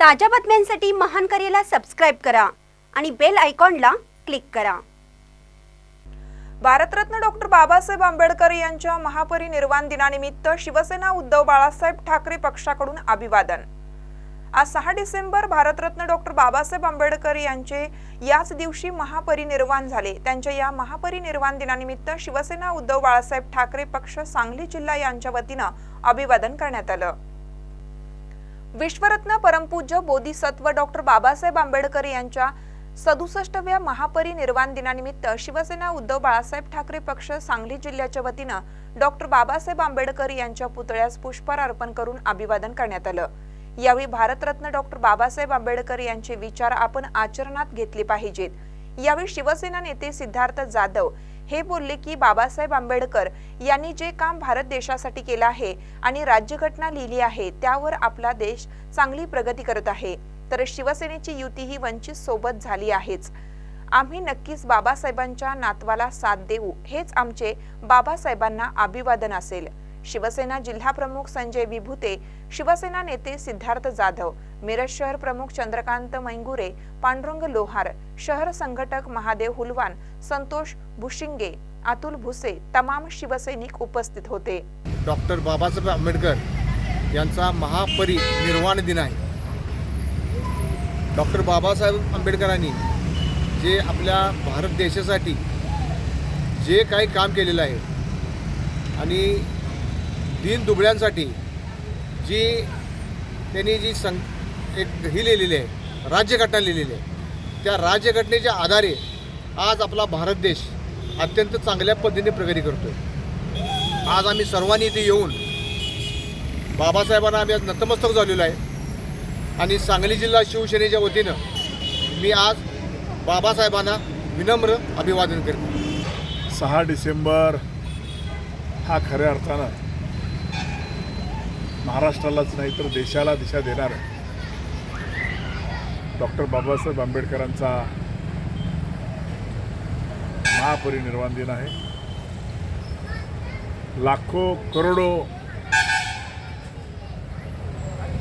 ताज्या बातम्यांसाठी महान करेला सबस्क्राईब करा आणि बेल आयकॉनला क्लिक करा. भारतरत्न डॉक्टर बाबासाहेब आंबेडकर यांच्या महापरिनिर्वाण दिनानिमित्त शिवसेना उद्धव बाळासाहेब ठाकरे पक्षाकडून अभिवादन. आज सहा डिसेंबर भारतरत्न डॉक्टर बाबासाहेब आंबेडकर यांचे याच दिवशी महापरिनिर्वाण झाले. त्यांच्या या महापरिनिर्वाण दिनानिमित्त शिवसेना उद्धव बाळासाहेब ठाकरे पक्ष सांगली जिल्हा यांच्या वतीनं अभिवादन करण्यात आलं. विश्वरत्न परमपूज्य बोधिसत्व डॉक्टर बाबासाहेब आंबेडकर यांच्या सदुसष्टव्या महापरिनिर्वाण दिनानिमित्त शिवसेना उद्धव बाळासाहेब ठाकरे पक्ष सांगली जिल्ह्याच्या वतीनं डॉक्टर बाबासाहेब आंबेडकर यांच्या पुतळ्यास पुष्पहार अर्पण करून अभिवादन करण्यात आलं. यावेळी भारतरत्न डॉक्टर बाबासाहेब आंबेडकर यांचे विचार आपण आचरणात घेतले पाहिजेत. यावेळी शिवसेना नेते सिद्धार्थ जाधव हे बोलले की बाबासाहेब आंबेडकर यांनी जे काम भारत देशासाठी केलं आहे आणि राज्यघटना लिहिली आहे त्यावर आपला देश चांगली प्रगती करत आहे. तर शिवसेनेची युती ही वंचित सोबत झाली आहेच. आम्ही नक्कीच बाबासाहेबांच्या नातवाला साथ देऊ हेच आमचे बाबासाहेबांना अभिवादन असेल. शिवसेना जिल्हा प्रमुख संजय विभूते शिवसेना नेते सिद्धार्थ जाधव मिरज शहर प्रमुख चंद्रकांत मैंगुरे पांडुरंग लोहार शहर संघटक महादेव हुलवान संतोष भुशिंगे अतुल भुसे तमाम शिवसैनिक उपस्थित होते. डॉक्टर बाबासाहेब आंबेडकर यांचा महापरिनिर्वाण दिन आहे. डॉक्टर बाबासाहेब आंबेडकरांनी जे आपल्या भारत देशासाठी जे काही काम केलेलं आहे आणि दीन दुबळ्यांसाठी जी त्यांनी जी सं एक ही लिहिलेली आहे राज्यघटना लिहिलेली आहे. त्या राज्यघटनेच्या आधारे आज आपला भारत देश अत्यंत चांगल्या पद्धतीने प्रगती करतो आहे आज आम्ही सर्वांनी इथे येऊन बाबासाहेबांना आम्ही आज नतमस्तक झालेलो आहे. आणि सांगली जिल्हा शिवसेनेच्या वतीनं मी आज बाबासाहेबांना विनम्र अभिवादन करतो. सहा डिसेंबर हा खऱ्या अर्थानं महाराष्ट्रालाच नाही तर देशाला दिशा देणार आहे. डॉक्टर बाबासाहेब आंबेडकरांचा महापरिनिर्वाण दिन आहे. लाखो करोडो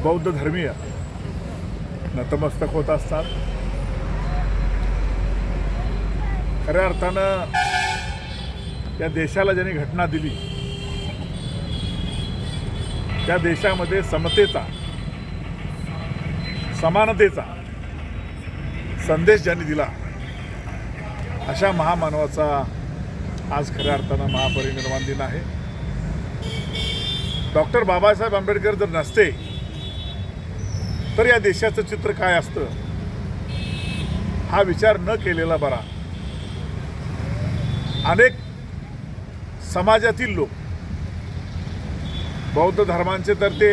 बौद्ध धर्मीय नतमस्तक होत असतात. खऱ्या अर्थानं या देशाला ज्यांनी घटना दिली त्या देशामध्ये समतेचा समानतेचा संदेश ज्यांनी दिला अशा महामानवाचा आज खऱ्या अर्थानं महापरिनिर्वाण दिन आहे. डॉक्टर बाबासाहेब आंबेडकर जर नसते तर या देशाचं चित्र काय असतं? हा विचार न केलेला बरा. अनेक समाजातील लोक बौद्ध धर्मांचे तर ते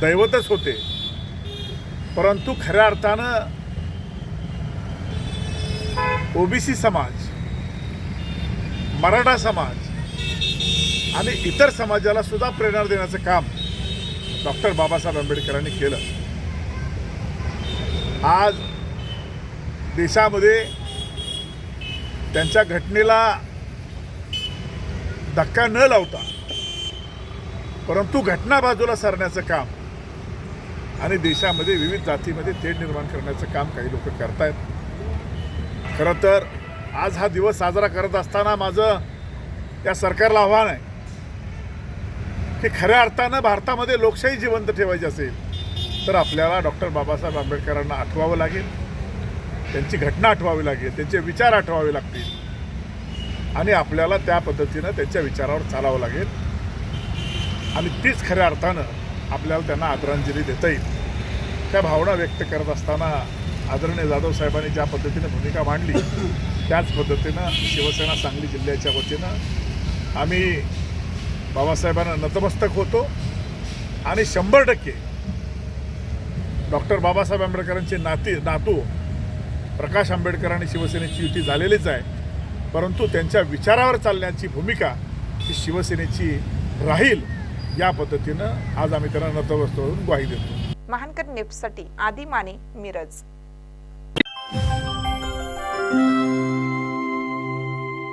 दैवतच होते. परंतु खऱ्या अर्थानं ओबीसी समाज मराठा समाज आणि इतर समाजाला सुद्धा प्रेरणा देण्याचं काम डॉक्टर बाबासाहेब आंबेडकरांनी केलं. आज देशामध्ये त्यांच्या घटनेला धक्का न लावता परंतु घटना बाजूला सरण्याचं काम आणि देशामध्ये विविध जातीमध्ये तेढ निर्माण करण्याचं काम काही लोक करतायत. खरं तर आज हा दिवस साजरा करत असताना माझं या सरकारला आव्हान आहे की खऱ्या अर्थानं भारतामध्ये लोकशाही जिवंत ठेवायची असेल तर आपल्याला डॉक्टर बाबासाहेब आंबेडकरांना आठवावं लागेल त्यांची घटना आठवावी लागेल त्यांचे विचार आठवावे लागतील आणि आपल्याला त्या पद्धतीनं त्यांच्या विचारावर चालावं लागेल. आणि तीच खऱ्या अर्थानं आपल्याला त्यांना आदरांजली देता येईल. त्या भावना व्यक्त करत असताना आदरणीय जाधव साहेबांनी ज्या पद्धतीनं भूमिका मांडली त्याच पद्धतीनं शिवसेना सांगली जिल्ह्याच्या वतीनं आम्ही बाबासाहेबांना नतमस्तक होतो आणि शंभर टक्के डॉक्टर बाबासाहेब आंबेडकरांचे नाती नातू प्रकाश आंबेडकर आणि शिवसेनेची युती झालेलीच आहे. परंतु त्यांच्या विचारावर चालण्याची भूमिका ही शिवसेनेची राहील. या पद्धतीनं आज आम्ही त्यांना नतमस्तक ग्वाही देतो. महानकर न्यूजसाठी आदी माने मिरज.